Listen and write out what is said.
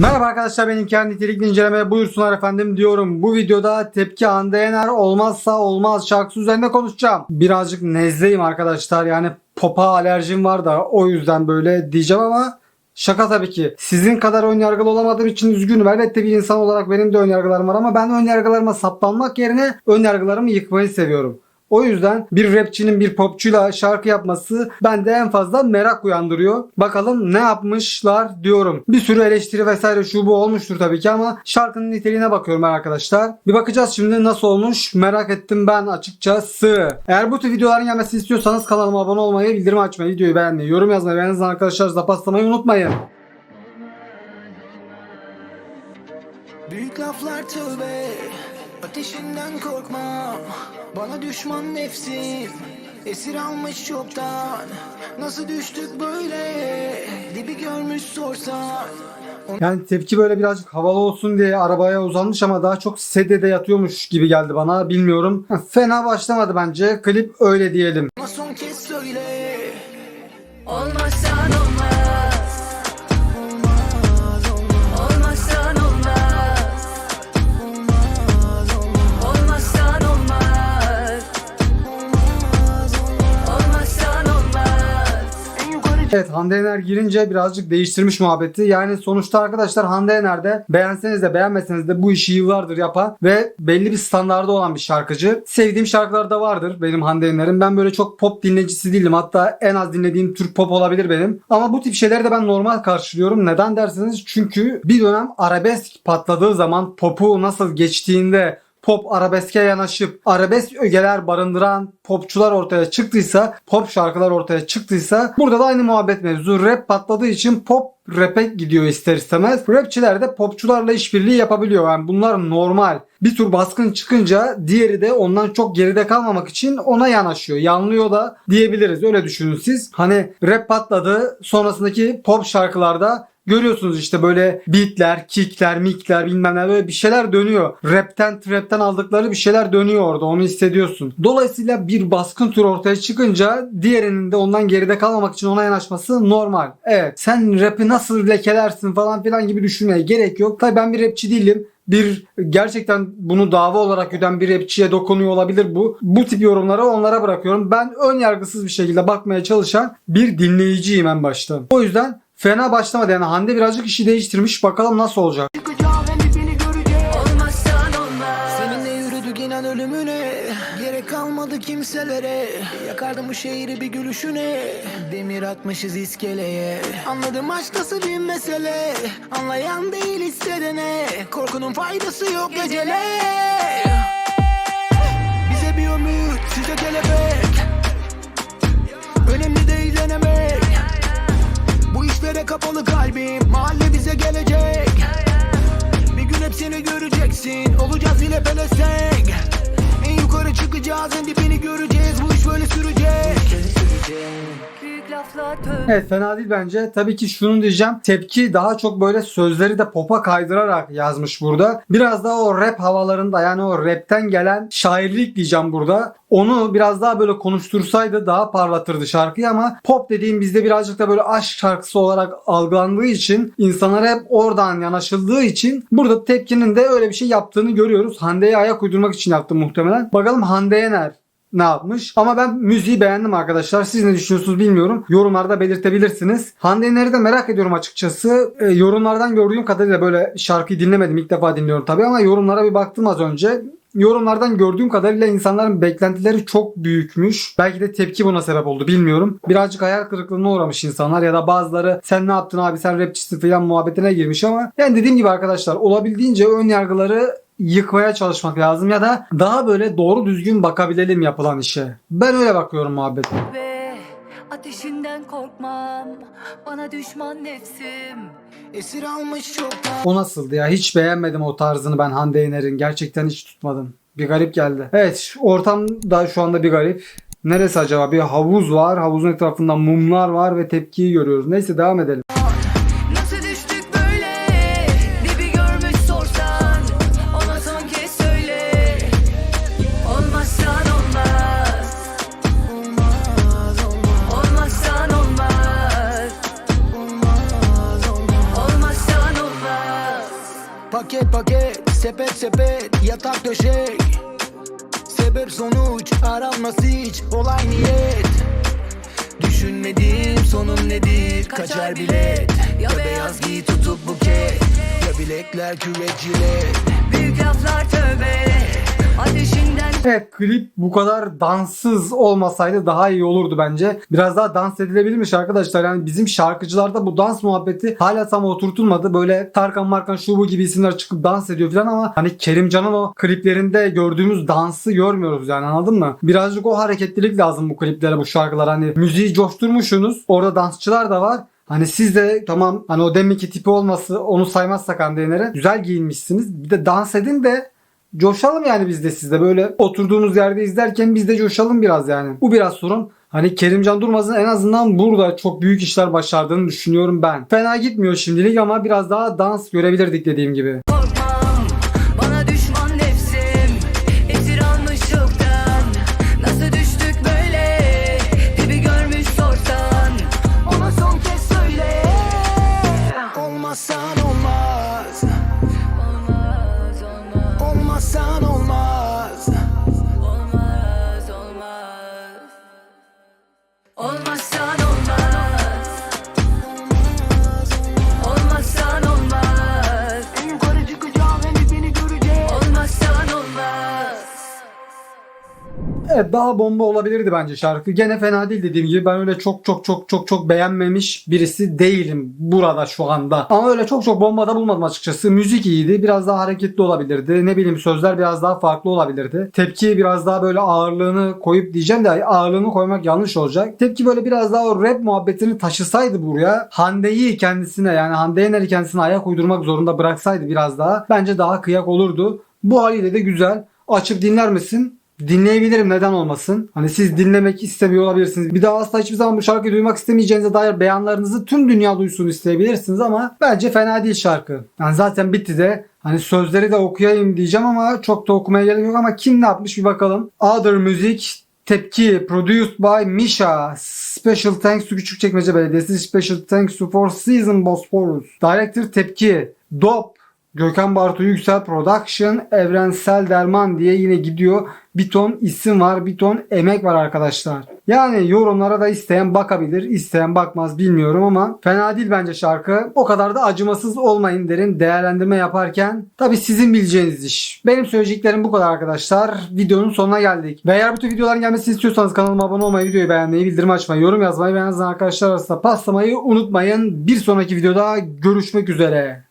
Merhaba arkadaşlar benim kendi nitelikli incelemeye buyursunlar efendim diyorum. Bu videoda tepki Hande Yener olmazsa olmaz şarkısı üzerine konuşacağım. Birazcık nezleyim arkadaşlar yani popa alerjim var da o yüzden böyle diyeceğim ama Şaka tabii ki. Sizin kadar ön yargılı olamadığım için üzgünüm. Elbette bir insan olarak benim de ön yargılarım var ama ben ön yargılarıma saplanmak yerine ön yargılarımı yıkmayı seviyorum. O yüzden bir rapçinin bir popçuyla şarkı yapması bende en fazla merak uyandırıyor. Bakalım ne yapmışlar diyorum. Bir sürü eleştiri vesaire şu bu olmuştur tabii ki ama şarkının niteliğine bakıyorum arkadaşlar. Bir bakacağız şimdi nasıl olmuş merak ettim ben açıkçası. Eğer bu tür videoların gelmesini istiyorsanız kanalıma abone olmayı, bildirim açmayı, videoyu beğenmeyi, yorum yazmayı ve en azından arkadaşlar zapaslamayı unutmayın. Büyük laflar tövbe Ateşinden korkmam Bana düşman nefsim Esir almış çoktan Nasıl düştük böyle Dibi görmüş sorsan Yani tepki böyle birazcık havalı olsun diye arabaya uzanmış ama daha çok sedyede yatıyormuş gibi geldi bana. Bilmiyorum. Fena başlamadı bence. Klip öyle diyelim. Ama son kez söyle olmaz Evet Hande Yener girince birazcık değiştirmiş muhabbeti. Yani sonuçta arkadaşlar Hande Yener de beğenseniz de beğenmeseniz de bu işi yıllardır yapan ve belli bir standarda olan bir şarkıcı. Sevdiğim şarkılar da vardır benim Hande Yener'in. Ben böyle çok pop dinleyicisi değilim. Hatta en az dinlediğim Türk pop olabilir benim. Ama bu tip şeyleri de ben normal karşılıyorum. Neden derseniz çünkü bir dönem arabesk patladığı zaman popu nasıl geçtiğinde pop arabeske yanaşıp arabesk ögeler barındıran popçular ortaya çıktıysa, pop şarkılar ortaya çıktıysa burada da aynı muhabbet mevzu. Rap patladığı için pop rap'e gidiyor ister istemez. Rapçiler de popçularla işbirliği yapabiliyor. Yani bunlar normal. Bir tür baskın çıkınca diğeri de ondan çok geride kalmamak için ona yanaşıyor. Yanlıyor da diyebiliriz. Öyle düşünün siz. Hani rap patladı. Sonrasındaki pop şarkılarda Görüyorsunuz işte böyle beatler, kickler, mikler bilmem ne böyle bir şeyler dönüyor. Rapten, trapten aldıkları bir şeyler dönüyor orada onu hissediyorsun. Dolayısıyla bir baskın tür ortaya çıkınca diğerinin de ondan geride kalmamak için ona yanaşması normal. Evet sen rapi nasıl lekelersin falan filan gibi düşünmeye gerek yok. Tabii ben bir rapçi değilim bir gerçekten bunu dava olarak güden bir rapçiye dokunuyor olabilir bu. Bu tip yorumları onlara bırakıyorum. Ben ön yargısız bir şekilde bakmaya çalışan bir dinleyiciyim en başta. O yüzden fena başlamadı yani. Hande birazcık işi değiştirmiş. Bakalım nasıl olacak. kalmadı kimselere. Yakardım bu şehri bir gülüşüne. Demir atmışız iskeleye. Anladım aşk nasıl bir mesele. Anlayan değil hissedene Korkunun faydası yok gecele. Bize bir ümit size kelebek. Önemli değil denemek Bu işlere kapalı kalbim. Mahalle bize gelecek. Bir gün hepsini göreceksin. Olacağız yine pelesenk En yukarı çıkacağız en dibini göreceğiz. Bu iş böyle sürecek Evet fena değil bence. Tabii ki şunu diyeceğim. Tepki daha çok böyle sözleri de popa kaydırarak yazmış burada. Biraz daha o rap havalarında yani o rapten gelen şairlik diyeceğim burada. Onu biraz daha böyle konuştursaydı daha parlatırdı şarkıyı ama pop dediğim bizde birazcık da böyle aşk şarkısı olarak algılandığı için insanlar hep oradan yanaşıldığı için burada tepkinin de öyle bir şey yaptığını görüyoruz. Hande'ye ayak uydurmak için yaptı muhtemelen. Bakalım Hande Yener ne yapmış. Ama ben müziği beğendim arkadaşlar. Siz ne düşünüyorsunuz bilmiyorum. Yorumlarda belirtebilirsiniz. Hande Yener'i de merak ediyorum açıkçası. E, yorumlardan gördüğüm kadarıyla böyle şarkıyı dinlemedim. İlk defa dinliyorum tabii ama yorumlara bir baktım az önce. Yorumlardan gördüğüm kadarıyla insanların beklentileri çok büyükmüş. Belki de tepki buna sebep oldu bilmiyorum. Birazcık hayal kırıklığına uğramış insanlar ya da bazıları sen ne yaptın abi sen rapçisin falan muhabbetine girmiş ama yani dediğim gibi arkadaşlar olabildiğince ön yargıları yıkmaya çalışmak lazım ya da daha böyle doğru düzgün bakabilelim yapılan işe. Ben öyle bakıyorum muhabbet. ve Ateşinden korkmam Bana düşman nefsim Esir almış çoktan O nasıldı ya? Hiç beğenmedim o tarzını ben Hande Yener'in. Gerçekten hiç tutmadım. Bir garip geldi. Evet ortam da şu anda bir garip. Neresi acaba? Bir havuz var. Havuzun etrafında mumlar var ve tepkiyi görüyoruz. Neyse devam edelim. Paket paket sepet sepet yatak döşek Sebep sonuç aranması hiç olay niyet. Düşünmedim sonum nedir? Kaçar bilet. Ya beyaz giy tutup buket. Ya bilekler küvet jilet Büyük laflar tövbe Evet klip bu kadar danssız olmasaydı daha iyi olurdu bence. Biraz daha dans edilebilirmiş arkadaşlar. Yani bizim şarkıcılarda bu dans muhabbeti hala tam oturtulmadı. Böyle Tarkan Markan şu bu gibi isimler çıkıp dans ediyor falan ama hani Kerimcan'ın o kliplerinde gördüğümüz dansı görmüyoruz yani anladın mı? Birazcık o hareketlilik lazım bu kliplere bu şarkılar. Hani müziği coşturmuşsunuz. Orada dansçılar da var. Hani siz de tamam hani o deminki tipi olması onu saymazsak Hande Yener'e güzel giyinmişsiniz. Bir de dans edin de coşalım yani biz de sizde böyle oturduğumuz yerde izlerken biz de coşalım biraz yani. Bu biraz sorun. Hani Kerimcan Durmaz'ın en azından burada çok büyük işler başardığını düşünüyorum ben. Fena gitmiyor şimdilik ama biraz daha dans görebilirdik dediğim gibi. Evet daha bomba olabilirdi bence şarkı. Gene fena değil dediğim gibi. Ben öyle çok çok çok çok çok beğenmemiş birisi değilim burada şu anda. Ama öyle çok çok bomba da bulmadım açıkçası. Müzik iyiydi. Biraz daha hareketli olabilirdi. Ne bileyim sözler biraz daha farklı olabilirdi. Tepki biraz daha böyle ağırlığını koyup diyeceğim de ağırlığını koymak yanlış olacak. Tepki böyle biraz daha o rap muhabbetini taşısaydı buraya. Hande'yi kendisine yani Hande Yener'i kendisine ayak uydurmak zorunda bıraksaydı biraz daha. Bence daha kıyak olurdu. Bu haliyle de güzel. Açıp dinler misin? Dinleyebilirim neden olmasın. Hani siz dinlemek istemiyor olabilirsiniz. Bir daha asla hiçbir zaman bu şarkıyı duymak istemeyeceğinize dair beyanlarınızı tüm dünya duysun isteyebilirsiniz ama bence fena değil şarkı. Yani zaten bitti de hani sözleri de okuyayım diyeceğim ama çok da okumaya gerek yok ama kim ne yapmış bir bakalım. Other Music Tepki Produced by Misha Special Thanks to Küçükçekmece Belediyesi Special Thanks to Four Season Bosphorus Director Tepki Dop Gökhan Bartu Yüksel Production Evrensel Derman diye yine gidiyor. Bir ton isim var, bir ton emek var arkadaşlar. Yani yorumlara da isteyen bakabilir, isteyen bakmaz bilmiyorum ama fena değil bence şarkı. O kadar da acımasız olmayın derim değerlendirme yaparken. Tabi sizin bileceğiniz iş. Benim söyleyeceklerim bu kadar arkadaşlar. Videonun sonuna geldik. Ve eğer bu tür videoların gelmesini istiyorsanız kanalıma abone olmayı, videoyu beğenmeyi, bildirim açmayı, yorum yazmayı ve en azından arkadaşlar arasında paslamayı unutmayın. Bir sonraki videoda görüşmek üzere.